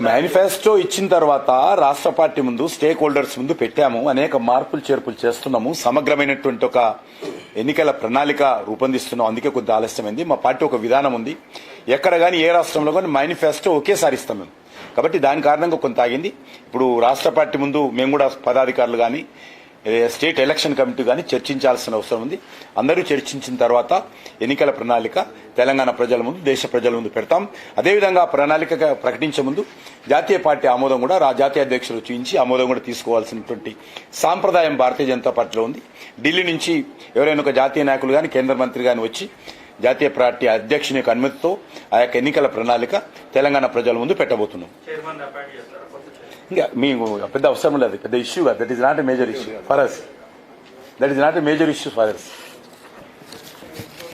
Manifesto ఇచ్చిన తర్వాత రాష్ట్ర పార్టీ ముందు స్టేక్ హోల్డర్స్ ముందు పెట్టాము. అనేక మార్పులు చేర్పులు చేస్తున్నాము. సమగ్రమైనటువంటి ఒక ఎన్నికల ప్రణాళిక రూపొందిస్తున్నాం. అందుకే కొద్ది ఆలస్యమైంది. మా పార్టీ ఒక విధానం ఉంది. ఎక్కడ కానీ ఏ రాష్ట్రంలో కానీ మేనిఫెస్టో ఒకేసారి ఇస్తాం మేము. కాబట్టి దాని కారణంగా కొంత ఆగింది. ఇప్పుడు రాష్ట్ర పార్టీ ముందు మేము కూడా పదాధికారులు కానీ స్టేట్ ఎలక్షన్ కమిటీ కానీ చర్చించాల్సిన అవసరం ఉంది. అందరూ చర్చించిన తర్వాత ఎన్నికల ప్రణాళిక తెలంగాణ ప్రజల ముందు దేశ ప్రజల ముందు పెడతాం. అదేవిధంగా ప్రణాళిక ప్రకటించే ముందు జాతీయ పార్టీ ఆమోదం కూడా రా జాతీయ అధ్యక్షులు చూపించి ఆమోదం కూడా తీసుకోవాల్సినటువంటి సాంప్రదాయం భారతీయ జనతా పార్టీలో ఉంది. ఢిల్లీ నుంచి ఎవరైనా ఒక జాతీయ నాయకులు కానీ కేంద్ర మంత్రి కానీ వచ్చి జాతీయ పార్టీ అధ్యక్షుని యొక్క అనుమతితో ఆ యొక్క ఎన్నికల ప్రణాళిక తెలంగాణ ప్రజల ముందు పెట్టబోతున్నాం. ఇంకా మీకు పెద్ద అవసరం లేదు పెద్ద issue that is not a major issue for us that is not a major issue for us